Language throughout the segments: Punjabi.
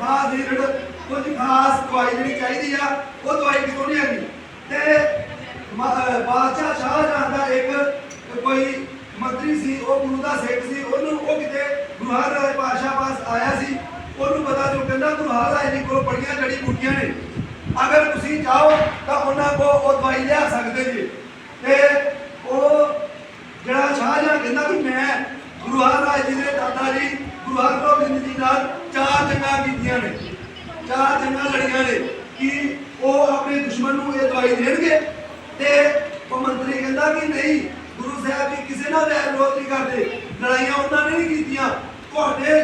ਖਾਸ ਹੀਰਡ ਕੁਝ ਖਾਸ ਦਵਾਈ ਜਿਹੜੀ ਚਾਹੀਦੀ ਆ, ਉਹ ਦਵਾਈ ਕਿਤੋਂ ਨਹੀਂ ਆਣੀ ਤੇ ਬਾਦਸ਼ਾਹ ਸ਼ਾਹਜਹਾਨ ਦਾ ਇੱਕ ਕੋਈ ਮੰਤਰੀ ਸੀ, ਉਹ ਗੁਰੂ ਦਾ ਸਿੱਖ ਸੀ, ਉਹਨੂੰ ਉਹ ਕਿਤੇ ਗੁਰੂ ਹਰਰਾਏ ਪਾਸ਼ਾ ਪਾਸ ਆਇਆ ਸੀ, ਉਹਨੂੰ ਪਤਾ ਜੋ ਕਹਿੰਦਾ ਗੁਰੂ ਹਰਰਾਏ ਜੀ ਕੋਲ ਬੜੀਆਂ ਜੜੀ ਬੂਟੀਆਂ ਨੇ। ਅਗਰ ਤੁਸੀਂ ਚਾਹੋ ਤਾਂ ਉਹਨਾਂ ਕੋ ਉਹ ਦਵਾਈ ਲਿਆ ਸਕਦੇ ਜੀ ਤੇ ਉਹ ਜਿਹੜਾ ਸ਼ਾਹਜਹਾਨ ਕਹਿੰਦਾ ਵੀ ਮੈਂ ਗੁਰੂ ਹਰਰਾਏ ਜੀ ਦੇ ਦਾਦਾ ਜੀ ਗੁਰੂ ਹਰਗੋਬਿੰਦ ਜੀ ਨਾਲ ਚਾਰ ਜੰਗਾਂ ਕੀਤੀਆਂ ਨੇ। ਚਾਰ ਜੰਗਾਂ ਲੜੀਆਂ ਨੇ ਕਿ ਉਹ ਆਪਣੇ ਦੁਸ਼ਮਣ ਨੂੰ ਇਹ ਦਵਾਈ ਦੇਣਗੇ ਤੇ ਉਹ ਮੰਤਰੀ ਕਹਿੰਦਾ ਕਿ ਨਹੀਂ, ਗੁਰੂ ਸਾਹਿਬ ਜੀ ਕਿਸੇ ਨਾਲ ਵੈਰ ਵਿਰੋਧ ਨਹੀਂ ਕਰਦੇ। ਲੜਾਈਆਂ ਉਹਨਾਂ ਨੇ ਨਹੀਂ ਕੀਤੀਆਂ। ਤੁਹਾਡੇ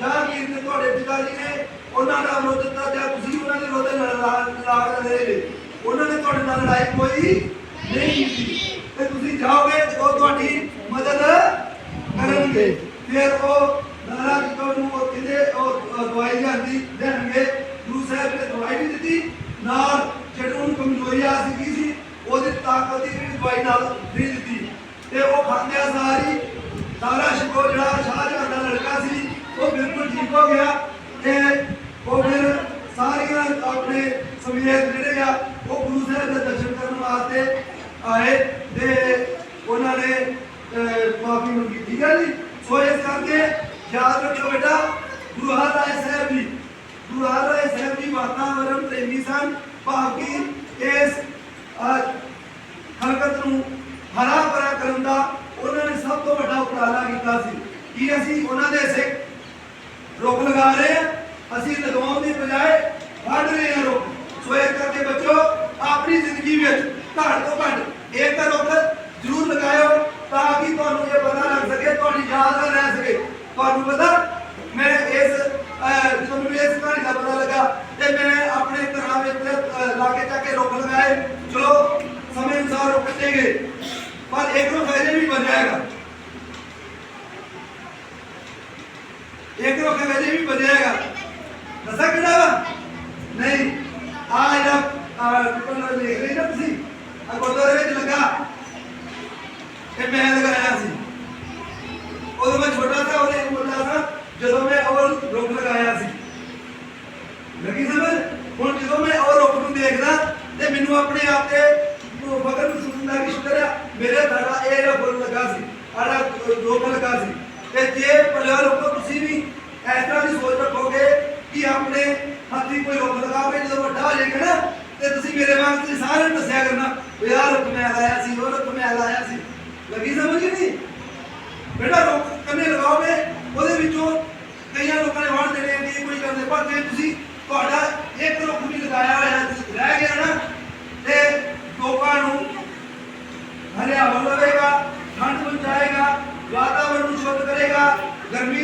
ਜਾਂ ਕਿ ਤੁਹਾਡੇ ਪਿਤਾ ਜੀ ਨੇ ਉਹਨਾਂ ਦਾ ਵਿਰੋਧ ਦਿੱਤਾ ਜਾਂ ਤੁਸੀਂ ਉਹਨਾਂ ਦੇ ਵਿਰੋਧ ਲੜ ਰਹੇ ਨੇ। ਉਹਨਾਂ ਨੇ ਤੁਹਾਡੇ ਨਾਲ ਲੜਾਈ ਕੋਈ ਨਹੀਂ ਕੀਤੀ। ਤੇ ਤੁਸੀਂ ਜਾਓਗੇ ਉਹ ਤੁਹਾਡੀ ਮਦਦ ਕਰਨਗੇ। ਫਿਰ ਉਹ ਨਾਰਾ ਜੀ ਨੂੰ ਉਹ ਕਿਤੇ ਉਹ ਉਹ ਦਵਾਈ ਜਾਂਦੀ ਦੇਣਗੇ ਗੁਰੂ ਸਾਹਿਬ ਨੇ ਦਵਾਈ ਵੀ ਦਿੱਤੀ ਨਾਲ ਜਿਹੜੀ ਉਹਨੂੰ ਕਮਜ਼ੋਰੀ ਆ ਸੀ ਸੀ ਉਹਦੀ ਜਿਹੜੀ ਦਵਾਈ ਨਾਲ ਦੇ ਦਿੱਤੀ। ਤੇ ਉਹ ਖਾਂਦਿਆਂ ਸਾਰੀ, ਸਾਰਾ ਸ਼ਿਕੋ ਜਿਹੜਾ ਸ਼ਾਹਜਹਾਨ ਦਾ ਲੜਕਾ ਸੀ, ਉਹ ਬਿਲਕੁਲ ਠੀਕ ਹੋ ਗਿਆ। ਤੇ ਉਹ ਫਿਰ ਸਾਰੀਆਂ ਆਪਣੇ ਸਮੇਤ ਜਿਹੜੇ ਆ, ਉਹ ਗੁਰੂ ਸਾਹਿਬ ਦੇ ਦਰਸ਼ਨ ਕਰਨ ਵਾਸਤੇ ਆਏ ਤੇ ਉਹਨਾਂ ਨੇ ਮਾਫੀ ਮੰਗੀ। ਠੀਕ ਹੈ ਜੀ? ਸੋ ਇਸ ਕਰਕੇ ਯਾਦ ਰੱਖਿਓ ਬੇਟਾ, ਗੁਰੂ ਹਰਰਾਏ ਸਾਹਿਬ ਜੀ, ਗੁਰੂ ਹਰਰਾਏ ਸਾਹਿਬ ਜੀ ਵਾਤਾਵਰਣ ਪ੍ਰੇਮੀ ਸਨ। ਭਾਵ ਕਿ ਇਸ ਅਹ, ਨੂੰ ਹਰਾ ਭਰਾ ਕਰਨ ਦਾ ਉਹਨਾਂ ਨੇ ਸਭ ਤੋਂ ਵੱਡਾ ਉਪਰਾਲਾ ਕੀਤਾ ਸੀ। ਕਿ ਅਸੀਂ ਉਹਨਾਂ ਦੇ ਸਿੱਖ ਰੁੱਖ ਲਗਾ ਰਹੇ ਹਾਂ? ਅਸੀਂ ਲਗਾਉਣ ਦੀ ਬਜਾਏ ਵੱਢ ਰਹੇ ਹਾਂ ਰੁੱਖ। ਸੋ ਇਸ ਕਰਕੇ ਬੱਚੋ ਆਪਣੀ ਜ਼ਿੰਦਗੀ ਵਿੱਚ ਘੱਟ ਤੋਂ ਘੱਟ ਇੱਕ ਰੁੱਖ ਜ਼ਰੂਰ ਲਗਾਇਓ ਤਾਂ ਕਿ ਤੁਹਾਨੂੰ ਇਹ ਪਤਾ ਲੱਗ ਸਕੇ ਤੁਹਾਡੀ ਯਾਦ ਰਹਿ ਸਕੇ। ਤੁਹਾਨੂੰ ਪਤਾ ਮੈਂ ਇਸ ਅਹ, ਜਦੋਂ ਮੈਨੂੰ ਇਸ ਕਹਾਣੀ ਦਾ ਪਤਾ ਲੱਗਾ ਤੇ ਮੈਂ ਆਪਣੇ ਘਰਾਂ ਵਿੱਚ ਅਹ, ਲਾਗੇ ਜਾ ਕੇ ਰੁੱਖ ਲਗਾਏ ਚਲੋ ਸਮੇਂ ਅਨੁਸਾਰ ਉਹ ਕੱਟੇ ਗਏ ਪਰ ਇੱਕ ਰੁੱਖ ਅਜੇ ਵੀ ਬਚ ਜਾਏਗਾ। ਇੱਕ ਰੁੱਖ ਅਜੇ ਵੀ ਬਚ ਜਾਏਗਾ। ਦੱਸਾਂ ਕਿਹੜਾ ਵਾ? ਨਹੀਂ ਨਾ ਤੁਸੀਂ? ਆ ਗੁਰਦੁਆਰੇ ਵਿੱਚ ਲੱਗਾ। ਤੇ ਮੈਂ ਲਗਾਇਆ ਸੀ। ਉਦੋਂ ਮੈਂ ਛੋਟਾ ਸੀ ਉਹਨੇ ਮੁੰਡਾ ਸੀ ਜਦੋਂ ਮੈਂ ਉਹ ਰੁੱਖ ਲਗਾਇਆ ਸੀ। ਲੱਗੀ ਸਮਝ ਹੁਣ ਜਦੋਂ ਮੈਂ ਉਹ ਰੁੱਖ ਨੂੰ ਦੇਖਦਾ ਤੇ ਮੈਨੂੰ ਆਪਣੇ ਆਪ ਤੇ ਫਕਰ ਮਹਿਸੂਸ ਹੁੰਦਾ ਕਿ ਮੇਰੇ ਧੜਾ ਇਹ ਜਿਹੜਾ ਫੁੱਲ ਸੀ ਆੜਾ ਰੁੱਖ ਲੱਗਾ ਸੀ। ਤੇ ਜੇ ਪਰਿਵਾਰ ਉੱਪਰ ਤੁਸੀਂ ਵੀ ਇਸ ਤਰ੍ਹਾਂ ਦੀ ਸੋਚ ਰੱਖੋਗੇ ਕਿ ਆਪਣੇ ਹੱਥੀ ਕੋਈ ਰੁੱਖ ਲਗਾਵੇ, ਜਦੋਂ ਵੱਡਾ ਹੋ ਜਾਏਗਾ ਨਾ, ਤੇ ਤੁਸੀਂ ਮੇਰੇ ਵਾਸਤੇ ਸਾਰਿਆਂ ਨੂੰ ਦੱਸਿਆ ਕਰਨਾ ਵੀ ਆਹ ਰੁਕ ਮੈਂ ਲਾਇਆ ਸੀ, ਉਹ ਰੁਕ ਮੈਂ ਲਾਇਆ ਸੀ। ਲੱਗੀ ਸਮਝ ਨਹੀਂ? ਬੇਟਾ ਰੁੱਖ ਕੰਨੇ ਲਗਾਓਗੇ, ਉਹਦੇ ਵਿੱਚੋਂ ਕਈਆਂ ਲੋਕਾਂ ਨੇ ਵੜ ਦੇਣੇ ਕਿ ਕੋਈ ਕਰਦੇ ਪਰ ਜੇ ਤੁਸੀਂ ਤੁਹਾਡਾ ਇੱਕ ਰੁੱਖ ਵੀ ਲਗਾਇਆ ਹੋਇਆ ਸੀ, ਰਹਿ ਗਿਆ ਨਾ ਤੇ ਲੋਕਾਂ ਨੂੰ ਹਰਿਆਵਲ ਲਵੇਗਾ ਠੰਡ ਪਹੁੰਚਾਏਗਾ ਵਾਤਾਵਰਣ ਨੂੰ ਸ਼ੁੱਧ ਕਰੇਗਾ ਗਰਮੀ